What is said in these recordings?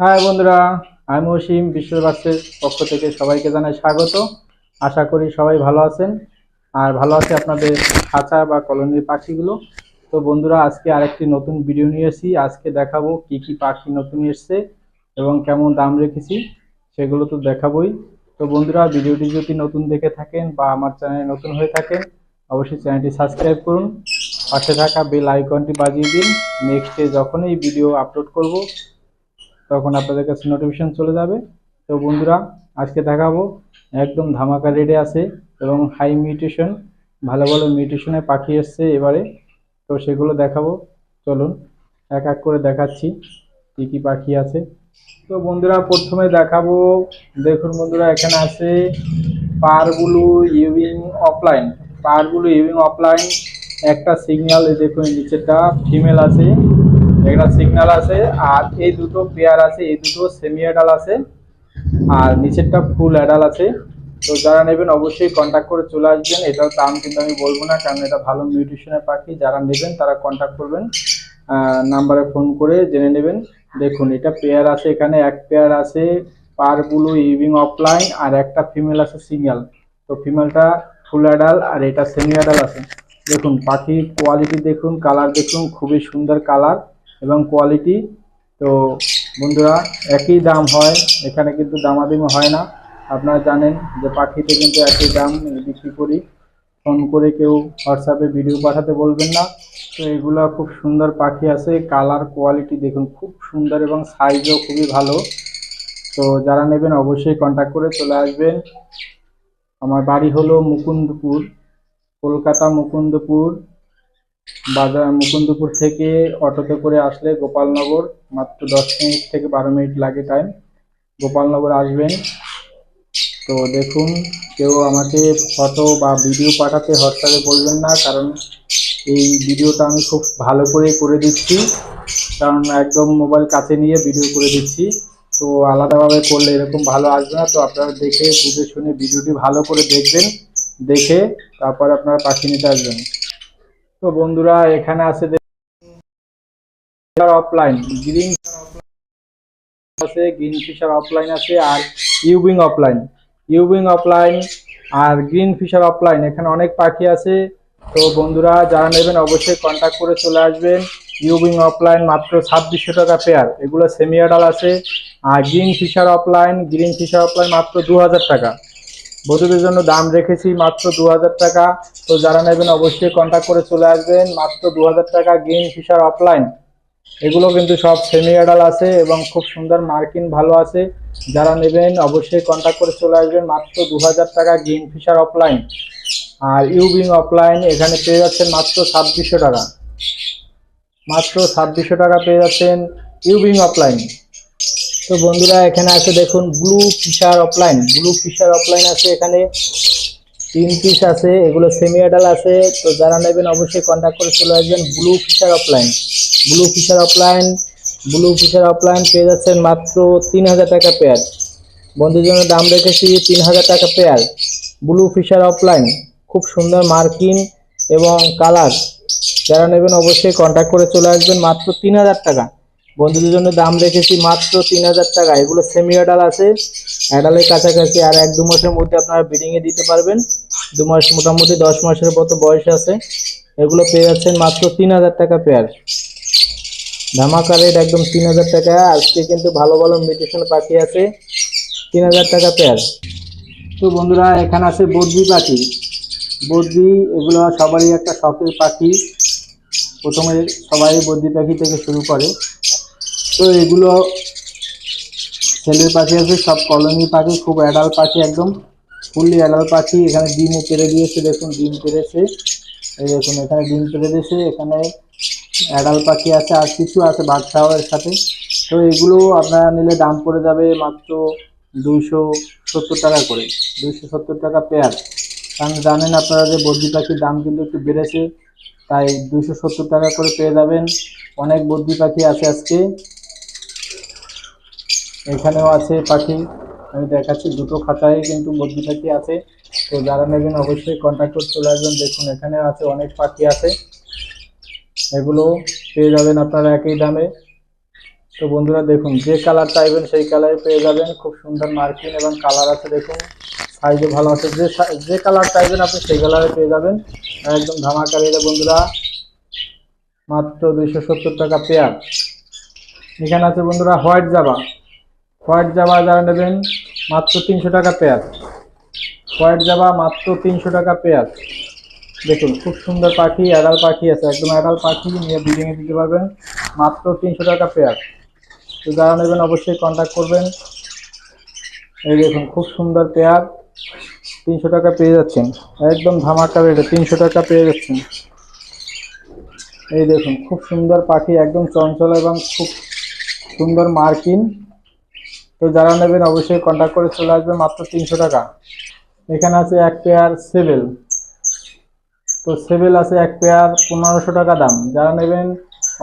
High বন্ধুরা, আমি অসীম বিশ্ববাসের পক্ষ থেকে সবাইকে জানাই স্বাগত। আশা করি সবাই ভালো আছেন। আর ভালো আছে আপনাদের খাঁচা বা কলোনির পাখিগুলো। তো বন্ধুরা, আজকে আরেকটি নতুন ভিডিও নিয়ে এসেছি। আজকে দেখাবো কি কি পাখি নতুন এসছে এবং কেমন দাম রেখেছি সেগুলো তো দেখাবোই। তো বন্ধুরা, ভিডিওটি যদি নতুন দেখে থাকেন বা আমার চ্যানেলে নতুন হয়ে থাকেন, অবশ্যই চ্যানেলটি সাবস্ক্রাইব করুন। পাশে থাকা বেল আইকনটি বাজিয়ে দিন। নেক্সটে যখনই ভিডিও আপলোড করব তখন আপনাদের কাছে নোটিফিকেশন চলে যাবে। তো বন্ধুরা, আজকে দেখাবো, একদম ধামাকা রেডে আছে এবং হাই মিউটেশন ভালো ভালো মিউটেশনে পাখি এসছে এবারে। তো সেগুলো দেখাবো। চলুন, এক এক করে দেখাচ্ছি কি কি পাখি আছে। তো বন্ধুরা, প্রথমে দেখাবো, দেখুন বন্ধুরা, এখানে আছে পারগুলো ইউইং অফলাইন। পারগুলো ইউইং অফলাইন, একটা সিগন্যাল দেখুন নিচেটা ফিমেল আছে। একটা সিগন্যাল আছে, আর এই দুটো পেয়ার আছে, এই দুটো সেমি অ্যাডাল আছে, আর নিচেরটা ফুল অ্যাডাল আছে। তো যারা নেবেন অবশ্যই কন্ট্যাক্ট করে চলে আসবেন। এটার দাম কিন্তু আমি বলব না, কারণ এটা ভালো মিউটেশনের পাখি। যারা নেবেন, তারা কন্ট্যাক্ট করবেন নাম্বারে ফোন করে জেনে নেবেন। দেখুন, এটা পেয়ার আছে এখানে, এক পেয়ার আছে, পার ব্লু ইভিং অফলাইন আর একটা ফিমেল আছে সিঙ্গেল তো ফিমেলটা ফুল অ্যাডাল আর এটা সেমি অ্যাডাল আছে। দেখুন, পাখির কোয়ালিটি দেখুন কালার দেখুন, খুবই সুন্দর কালার এবং কোয়ালিটি তো বন্ধুরা, একই দাম হয়। এখানে কিন্তু দামাদামি হয় না। আপনারা জানেন যে পাখিতে কিন্তু একই দাম বিক্রি করি। ফোন করে কেউ হোয়াটসঅ্যাপে ভিডিও পাঠাতে বলবেন না। তো এগুলো খুব সুন্দর পাখি আছে। কালার কোয়ালিটি দেখুন, খুব সুন্দর এবং সাইজও খুবই ভালো। তো যারা নেবেন অবশ্যই কন্ট্যাক্ট করে চলে আসবেন। আমার বাড়ি হলো মুকুন্দপুর, কলকাতা মুকুন্দপুর। বাজার মুকুন্দপুর থেকে অটোতে করে আসলে গোপালনগর, মাত্র দশ মিনিট থেকে বারো মিনিট লাগে টাইম গোপালনগর আসবেন। তো দেখুন, কেউ আমাকে ফটো বা ভিডিও পাঠাতে হোয়াটসঅ্যাপে বলবেন না, কারণ এই ভিডিওটা আমি খুব ভালো করে করে দিচ্ছি। কারণ একদম মোবাইল কাছে নিয়ে ভিডিও করে দিচ্ছি। তো আলাদাভাবে করলে এরকম ভালো আসবে না। তো আপনারা দেখে, বুঝে শুনে ভিডিওটি ভালো করে দেখবেন, দেখে তারপর আপনারা পাখি নিতে আসবেন। তো বন্ধুরা, এখানে আছে অফলাইন গ্রিন আছে গ্রিন ফিশার অফলাইন আছে আর ইউবিং অফলাইন ইউবিং অফলাইন আর গ্রিন ফিশার অফলাইন এখানে অনেক পাখি আছে। তো বন্ধুরা, যারা নেবেন অবশ্যই কন্ট্যাক্ট করে চলে আসবেন। ইউবিং অফলাইন মাত্র ছাব্বিশশো টাকা পেয়ার এগুলো সেমি অ্যাডাল আছে। আর green Fischer opaline green Fischer opaline মাত্র দু হাজার টাকা। বধুদের জন্য দাম রেখেছি মাত্র দু হাজার টাকা। তো যারা নেবেন অবশ্যই কন্ট্যাক্ট করে চলে আসবেন। মাত্র দু হাজার টাকা গ্রিন ফিশার অফলাইন এগুলো কিন্তু সব সেমি অ্যাডাল আছে এবং খুব সুন্দর মার্কিন ভালো আছে। যারা নেবেন অবশ্যই কন্ট্যাক্ট করে চলে আসবেন। মাত্র দু হাজার টাকা গ্রিন ফিশার অফলাইন আর ইউবিং অফলাইন এখানে পেয়ে যাচ্ছেন মাত্র ছাব্বিশশো টাকা। মাত্র ছাব্বিশশো টাকা পেয়ে যাচ্ছেন ইউবিং অফলাইন তো বন্ধুরা, এখানে আছে দেখুন blue Fischer opaline blue Fischer opaline আছে এখানে। তিন পিস আছে, এগুলো সেমি অ্যাডাল আছে। তো যারা নেবেন অবশ্যই কন্ট্যাক্ট করে চলে আসবেন blue Fischer opaline blue Fischer opaline blue Fischer opaline পেয়ে যাচ্ছেন মাত্র তিন হাজার টাকা পেয়ার বন্ধুর জন্য দাম রেখেছি তিন হাজার টাকা পেয়ার ব্লু ফিশার অফলাইন খুব সুন্দর মার্কিন এবং কালার যারা নেবেন অবশ্যই কন্ট্যাক্ট করে চলে আসবেন মাত্র তিন হাজার টাকা। বন্ধুদের জন্য দাম রেখেছি মাত্র তিন হাজার টাকা। এগুলো সেমি অ্যাডাল আছে। অ্যাডালের কাছাকাছি আর এক দু মাসের মধ্যে আপনারা ব্রিডিংয়ে দিতে পারবেন। দু মাস মোটামুটি দশ মাসের মতো বয়স আছে। এগুলো পেয়ে যাচ্ছেন মাত্র তিন হাজার টাকা পেয়ার ধামাকা রেট একদম তিন হাজার টাকা। আজকে কিন্তু ভালো ভালো মিউটেশন পাখি আছে। তিন হাজার টাকা পেয়ার তো বন্ধুরা, এখানে আছে বদ্রি পাখি। বদ্রি এগুলো সবারই একটা শখের পাখি। প্রথমে সবাই বদ্রি পাখি থেকে শুরু করে। তো এগুলো ছেলের পাখি আছে, সব কলোনি পাখি, খুব অ্যাডাল পাখি একদম। ফুললি অ্যাডাল পাখি, এখানে ডিমও পেরে দিয়েছে, দেখুন, ডিম পেরেছে এই দেখুন, এখানে ডিম পেরে দিয়েছে, এখানে অ্যাডাল পাখি আছে, আর কিছু আছে বাচ্চাও এর সাথে। তো এগুলো আপনারা নিলে দাম পড়ে যাবে মাত্র দুইশো সত্তর টাকা করে, দুইশো সত্তর টাকা পেয়ার কারণ জানেন আপনারা যে বদ্রি পাখির দাম কিন্তু একটু বেড়েছে, তাই দুশো সত্তর টাকা করে পেয়ে যাবেন। অনেক বদ্রি পাখি আছে আজকে। এখানেও আছে পাখি। আমি দেখাচ্ছি দুটো খাতায় কিন্তু বদ্রি পাখি আছে। তো যারা নেবেন অবশ্যই কন্ট্যাক্ট করে চলে আসবেন। দেখুন এখানে আছে অনেক পাখি আছে। এগুলো পেয়ে যাবেন আপনারা একই দামে। তো বন্ধুরা, দেখুন, যে কালার চাইবেন সেই কালারে পেয়ে যাবেন। খুব সুন্দর মার্কিং এবং কালার আছে, দেখুন। সাইজও ভালো আছে। যে যে কালার চাইবেন আপনি সেই কালারে পেয়ে যাবেন। একদম ধামাকা রেটে বন্ধুরা। মাত্র দুইশো সত্তর টাকা পেয়ার এখানে আছে বন্ধুরা হোয়াইট জাবা হোয়াইট জাবা যারা নেবেন, মাত্র তিনশো টাকা পেঁয়াজ। হোয়াইট জাবা, মাত্র তিনশো টাকা পেঁয়াজ। দেখুন, খুব সুন্দর পাখি, অ্যাডাল পাখি আছে। একদম অ্যাডাল পাখি নিয়ে বিল্ডিংয়ে দিতে পারবেন, মাত্র তিনশো টাকা পেয়ার তো যারা নেবেন অবশ্যই কন্ট্যাক্ট করবেন। এই দেখুন, খুব সুন্দর পেয়ার তিনশো টাকা পেয়ে যাচ্ছেন। একদম ধামাকা রেটে তিনশো টাকা পেয়ে যাচ্ছেন। এই দেখুন, খুব সুন্দর পাখি, একদম চঞ্চল এবং খুব সুন্দর মার্কিন। তো যারা নেবেন অবশ্যই কন্ট্যাক্ট করে চলে আসবে মাত্র তিনশো টাকা। এখানে আছে এক পেয়ার সেভেল তো সেভেল আছে এক পেয়ার পনেরোশো টাকা দাম। যারা নেবেন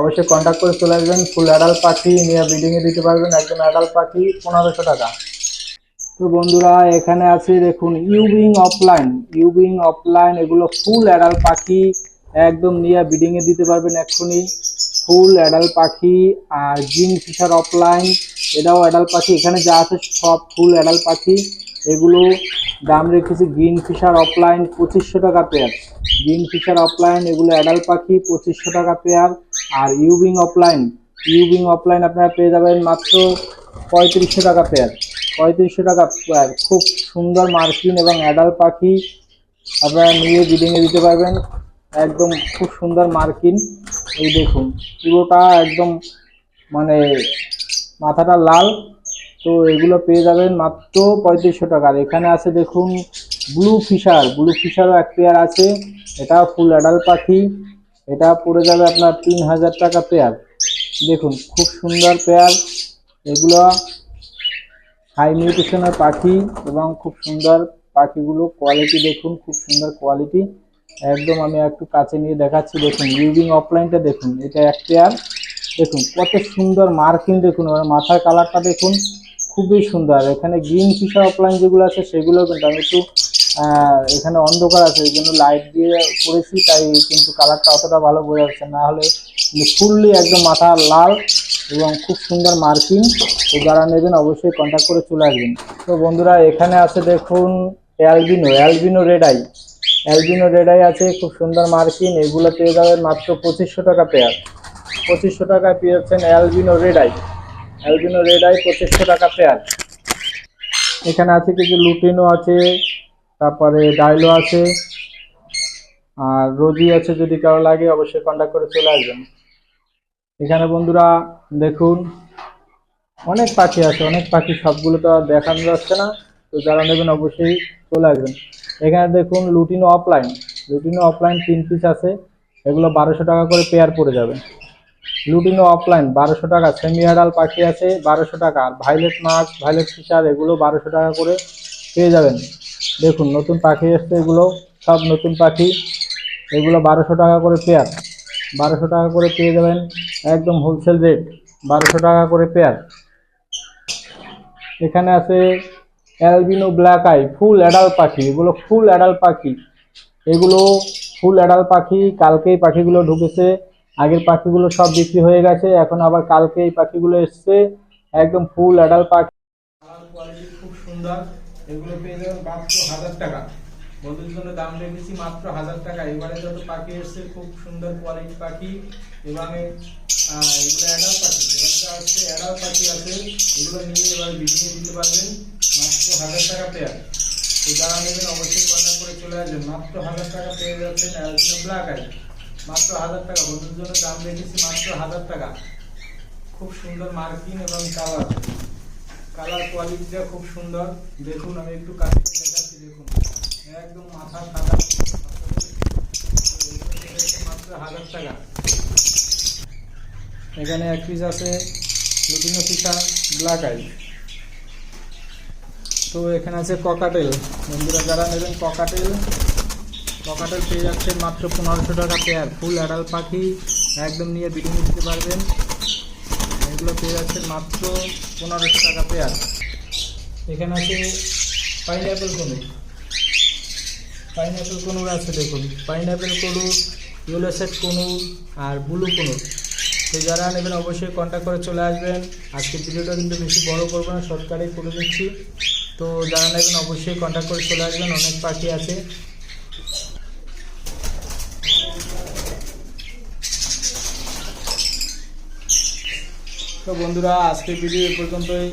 অবশ্যই কন্ট্যাক্ট করে চলে আসবেন। ফুল অ্যাডাল্ট পাখি নিয়ে ব্রিডিংয়ে দিতে পারবেন। একজন অ্যাডাল্ট পাখি, পনেরোশো টাকা। তো বন্ধুরা, এখানে আছে দেখুন ইউবিং অফলাইন ইউবিং অফলাইন এগুলো ফুল অ্যাডাল্ট পাখি, একদম নিয়ে ব্রিডিংয়ে দিতে পারবেন এক্ষুনি। ফুল অ্যাডাল পাখি, আর জিন ফিশার অফলাইন, এটাও অ্যাডাল্ট পাখি। এখানে যা আছে সব ফুল অ্যাডাল পাখি। এগুলো দাম রেখেছি গ্রিন ফিশার অফলাইন পঁচিশশো টাকা পেয়ার। গ্রিন ফিশার অফলাইন, এগুলো অ্যাডাল্ট পাখি পঁচিশশো টাকা পেয়ার। আর ইউবিং অফলাইন ইউবিং অফলাইন আপনারা পেয়ে যাবেন মাত্র পঁয়ত্রিশশো টাকা পেয়ার। পঁয়ত্রিশশো টাকা পেয়ার। খুব সুন্দর মার্কিন এবং অ্যাডাল্ট পাখি আপনারা নিয়ে বিডিংয়ে দিতে পারবেন। একদম খুব সুন্দর মার্কিন। এই দেখুন, পুরোটা একদম মানে মাথাটা লাল। তো এগুলো পেয়ে যাবেন মাত্র পঁয়ত্রিশশো টাকার এখানে আছে দেখুন ব্লু ফিশার ব্লু ফিশারও এক পেয়ার আছে। এটা ফুল অ্যাডাল্ট পাখি। এটা পড়ে যাবে আপনার তিন হাজার টাকা পেয়ার দেখুন, খুব সুন্দর পেয়ার এগুলো হাই নিউট্রিশনের পাখি এবং খুব সুন্দর পাখিগুলো কোয়ালিটি দেখুন, খুব সুন্দর কোয়ালিটি একদম আমি একটু কাছে নিয়ে দেখাচ্ছি, দেখুন ইউবিং অফলাইনটা দেখুন, এটা এক পেয়ার দেখুন, কত সুন্দর মার্কিং দেখুন ওর মাথার কালারটা দেখুন, খুবই সুন্দর। এখানে গ্রিন ফিশার অফলাইন যেগুলো আছে, সেগুলো কিন্তু আমি একটু এখানে অন্ধকার আছে, এই জন্য লাইট দিয়ে করেছি, তাই কিন্তু কালারটা অতটা ভালো বোঝা যাচ্ছে না। হলে ফুললি একদম মাথা লাল এবং খুব সুন্দর মার্কিং তো যারা নেবেন, অবশ্যই কন্ট্যাক্ট করে চলে আসবেন। তো বন্ধুরা, এখানে আছে দেখুন albino albino red eye albino red eye আছে, খুব সুন্দর মার্কিন এগুলো পেয়ে যাবেন মাত্র পঁচিশশো টাকা পেয়ার পঁচিশশো টাকায় পেয়ে যাচ্ছেন albino red eye albino red eye পঁচিশশো টাকা পেয়ার এখানে আছে কিছু লুটিনো আছে, তারপরে ডাইলো আছে, আর রোজি আছে যদি কারও লাগে, অবশ্যই কন্ট্যাক্ট করে চলে আসবেন। এখানে বন্ধুরা, দেখুন, অনেক পাখি আছে, অনেক পাখি সবগুলো তো আর দেখানো যাচ্ছে না, তো যারা নেবেন অবশ্যই চলে আসবেন। এখানে দেখুন লুটিনো অফলাইন লুটিনো অফলাইন তিন পিস আছে, এগুলো বারোশো টাকা করে পেয়ার পড়ে যাবে। লুটিনো অফলাইন বারোশো টাকা সেমি আডাল পাখি আছে বারোশো টাকা, আর ভাইলেট মাছ ভাইলেট ফিশার এগুলো বারোশো টাকা করে পেয়ে যাবেন। দেখুন, নতুন পাখি এসছে এগুলো, সব নতুন পাখি, এগুলো বারোশো টাকা করে পেয়ার বারোশো টাকা করে পেয়ে যাবেন একদম হোলসেল রেট বারোশো টাকা করে পেয়ার এখানে আছে albino, black eye, full adult পাখি, এগুলো ফুল অ্যাডাল পাখি। এগুলো ফুল অ্যাডাল পাখি, কালকেই পাখিগুলো ঢুকেছে। আগের পাখিগুলো সব বিক্রি হয়ে গেছে, এখন আবার কালকে এই পাখিগুলো এসছে। একদম ফুল অ্যাডাল পাখি। খুব সুন্দর। এগুলো পেয়ে যাবেন হাজার টাকা। বন্ধুর জন্য দাম রেখেছি মাত্র হাজার টাকা। এবারে যত পাখি এসছে, খুব সুন্দর কোয়ালিটি পাখি। এবং এগুলো অ্যাডাল পাখি। এবারটা হচ্ছে অ্যাডাল পাখি আছে। এগুলো নিয়ে এবার বিক্রি দিতে পারবেন। হাজার টাকা পেয়ার তো যারা নেবেন অবশ্যই কন্ট্যাক্ট করে চলে আসবেন। মাত্র হাজার টাকা পেয়ে যাচ্ছেন ব্ল্যাক আই মাত্র হাজার টাকা। বন্ধুর জন্য দাম রেখেছি মাত্র হাজার টাকা। খুব সুন্দর মার্কিং এবং কালার। কালার কোয়ালিটিটা খুব সুন্দর। দেখুন, আমি একটু কাছে দেখাচ্ছি, দেখুন। একদম মাথা সাদা মাত্র হাজার টাকা। এখানে এক পিস আছে, লুটিনো পিসা ব্ল্যাক আই তো এখানে আছে ককাটেল বন্ধুরা, যারা নেবেন ককাটেল ককাটেল পেয়ে যাচ্ছেন মাত্র পনেরোশো টাকা পেয়ার ফুল অ্যাডাল পাখি, একদম নিয়ে বিডিং দিতে পারবেন। এগুলো পেয়ে যাচ্ছেন মাত্র পনেরোশো টাকা পেয়ার এখানে আছে পাইনঅ্যাপেল কনুর পাইনঅ্যাপেল কনুর আছে দেখুন। Pineapple conure yellow sided conure আর ব্লু কনুর তো যারা নেবেন অবশ্যই কন্ট্যাক্ট করে চলে আসবেন। আজকের ভিডিওটা কিন্তু বেশি বড় করব না শর্টকাটেই করে দিচ্ছি। তো যারা নেবেন অবশ্যই কন্ট্যাক্ট করে চলে আসবেন, অনেক পাখি আছে। তো বন্ধুরা, আজকের ভিডিও এই পর্যন্তই।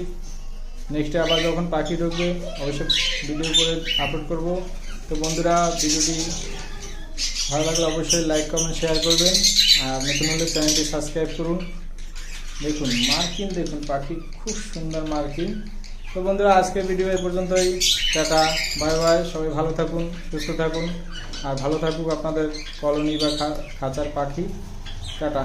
নেক্সটে আবার যখন পাখি ঢুকবে, অবশ্যই ভিডিও করে আপলোড করব। তো বন্ধুরা ভিডিওটি ভালো লাগলে অবশ্যই লাইক কমেন্ট শেয়ার করবেন। আর নতুন হলে চ্যানেলটি সাবস্ক্রাইব করুন। দেখুন, মার্কিন, দেখুন, পাখি খুব সুন্দর মার্কিন। তো বন্ধুরা, আজকের ভিডিও এই পর্যন্তই। টাটা বাই বাই সবাই ভালো থাকুন, সুস্থ থাকুন, আর ভালো থাকুক আপনাদের কলোনি বা খাঁচার পাখি। টাটা।